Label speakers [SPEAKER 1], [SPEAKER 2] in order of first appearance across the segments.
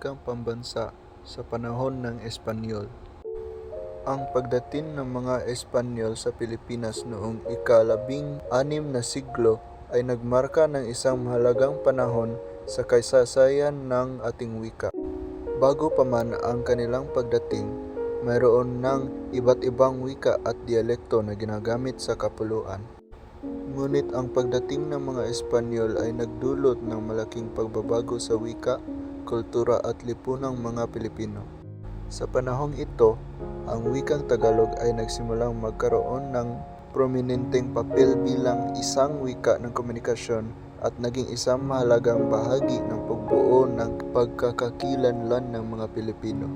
[SPEAKER 1] Wikang pambansa sa panahon ng Espanyol Ang pagdating ng mga Espanyol sa Pilipinas noong ikalabing anim na siglo ay nagmarka ng isang mahalagang panahon sa kasaysayan ng ating wika. Bago pa man ang kanilang pagdating, mayroon ng iba't ibang wika at dialekto na ginagamit sa kapuluan. Ngunit ang pagdating ng mga Espanyol ay nagdulot ng malaking pagbabago sa wika, kultura at lipunang mga Pilipino. Sa panahong ito, ang wikang Tagalog ay nagsimulang magkaroon ng prominenteng papel bilang isang wika ng komunikasyon at naging isang mahalagang bahagi ng pagbuo ng pagkakakilanlan ng mga Pilipino.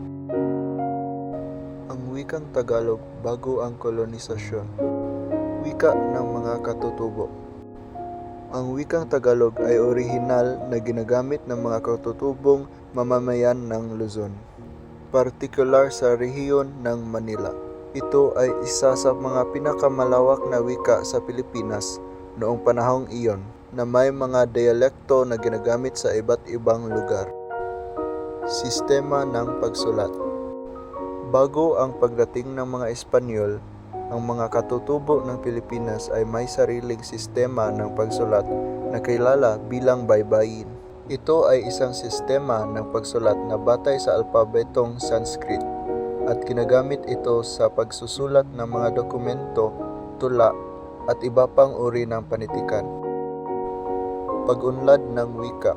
[SPEAKER 1] Ang wikang Tagalog bago ang kolonisasyon Wika ng mga katutubo Ang wikang Tagalog ay orihinal na ginagamit ng mga katutubong mamamayan ng Luzon, partikular sa rehiyon ng Manila. Ito ay isa sa mga pinakamalawak na wika sa Pilipinas noong panahong iyon na may mga dialekto na ginagamit sa iba't ibang lugar. Sistema ng pagsulat Bago ang pagdating ng mga Espanyol, ang mga katutubo ng Pilipinas ay may sariling sistema ng pagsulat na kilala bilang baybayin. Ito ay isang sistema ng pagsulat na batay sa alpabetong Sanskrit at ginagamit ito sa pagsusulat ng mga dokumento, tula at iba pang uri ng panitikan. Pag-unlad ng wika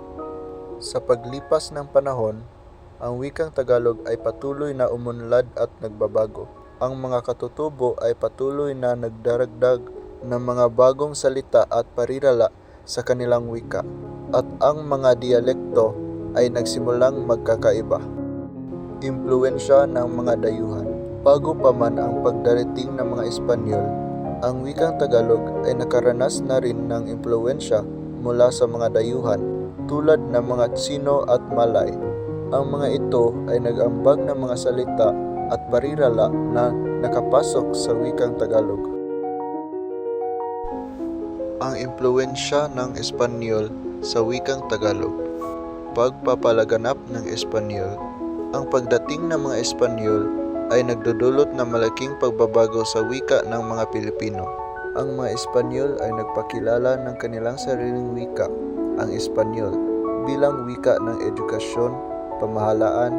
[SPEAKER 1] Sa paglipas ng panahon, ang wikang Tagalog ay patuloy na umunlad at nagbabago. Ang mga katutubo ay patuloy na nagdaragdag ng mga bagong salita at parirala sa kanilang wika, at ang mga dialekto ay nagsimulang magkakaiba. Impluensya ng mga dayuhan Bago pa man ang pagdarating ng mga Espanyol, ang wikang Tagalog ay nakaranas na rin ng impluensya mula sa mga dayuhan tulad ng mga Tsino at Malay. Ang mga ito ay nag-ambag ng mga salita at parirala na nakapasok sa wikang Tagalog. Ang impluensya ng Espanyol sa wikang Tagalog Pagpapalaganap ng Espanyol Ang pagdating ng mga Espanyol ay nagdudulot ng malaking pagbabago sa wika ng mga Pilipino. Ang mga Espanyol ay nagpakilala ng kanilang sariling wika, ang Espanyol, bilang wika ng edukasyon, pamahalaan,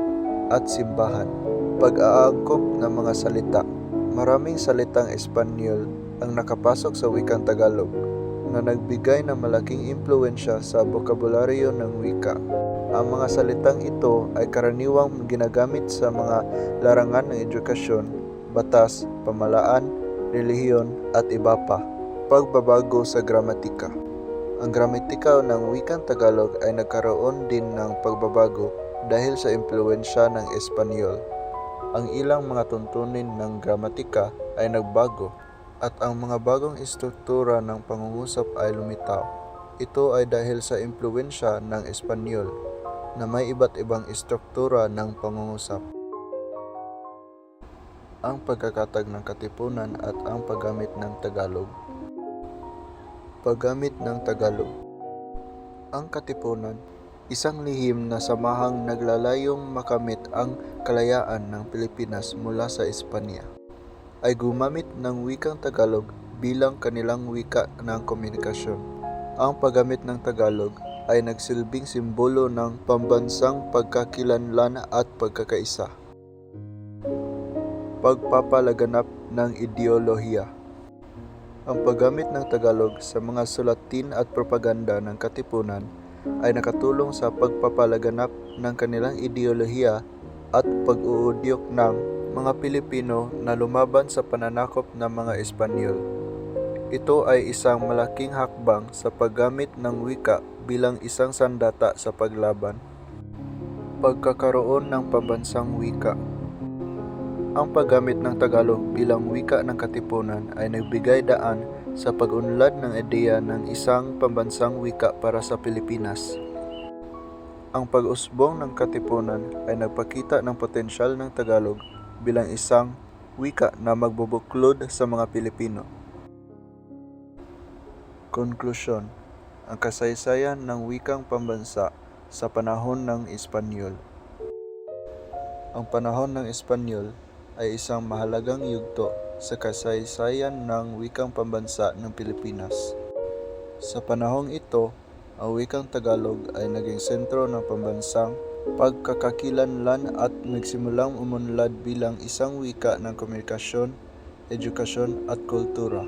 [SPEAKER 1] at simbahan. Pag-aangkop ng mga salita Maraming salitang Espanyol ang nakapasok sa wikang Tagalog na nagbigay ng malaking impluensya sa bokabularyo ng wika. Ang mga salitang ito ay karaniwang ginagamit sa mga larangan ng edukasyon, batas, pamalaan, relihiyon at iba pa. Pagbabago sa gramatika Ang gramatika ng wikang Tagalog ay nagkaroon din ng pagbabago dahil sa impluensya ng Espanyol. Ang ilang mga tuntunin ng gramatika ay nagbago at ang mga bagong istruktura ng pangungusap ay lumitaw. Ito ay dahil sa impluensya ng Espanyol na may iba't ibang istruktura ng pangungusap. Ang pagkakatag ng katipunan at ang paggamit ng Tagalog. Paggamit ng Tagalog. Ang katipunan, isang lihim na samahang naglalayong makamit ang kalayaan ng Pilipinas mula sa Espanya, ay gumamit ng wikang Tagalog bilang kanilang wika ng komunikasyon. Ang paggamit ng Tagalog ay nagsilbing simbolo ng pambansang pagkakilanlan at pagkakaisa. Pagpapalaganap ng ideolohiya Ang paggamit ng Tagalog sa mga sulatin at propaganda ng katipunan ay nakatulong sa pagpapalaganap ng kanilang ideolohiya at pag-uudyok ng mga Pilipino na lumaban sa pananakop ng mga Espanyol. Ito ay isang malaking hakbang sa paggamit ng wika bilang isang sandata sa paglaban. Pagkakaroon ng pambansang wika Ang paggamit ng Tagalog bilang wika ng katipunan ay nagbigay daan sa pag-unlad ng ideya ng isang pambansang wika para sa Pilipinas. Ang pag-usbong ng katipunan ay nagpakita ng potensyal ng Tagalog bilang isang wika na magbubuklod sa mga Pilipino. Konklusyon Ang kasaysayan ng wikang pambansa sa panahon ng Espanyol. Ang panahon ng Espanyol ay isang mahalagang yugto sa kasaysayan ng wikang pambansa ng Pilipinas. Sa panahong ito, ang wikang Tagalog ay naging sentro ng pambansang pagkakakilanlan at nagsimulang umunlad bilang isang wika ng komunikasyon, edukasyon at kultura.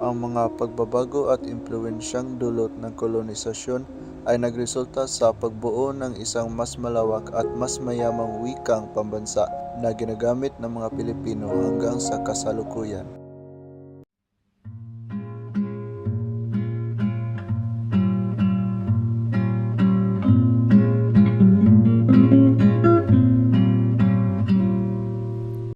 [SPEAKER 1] Ang mga pagbabago at impluensyang dulot ng kolonisasyon ay nagresulta sa pagbuo ng isang mas malawak at mas mayamang wikang pambansa na ginagamit ng mga Pilipino hanggang sa kasalukuyan.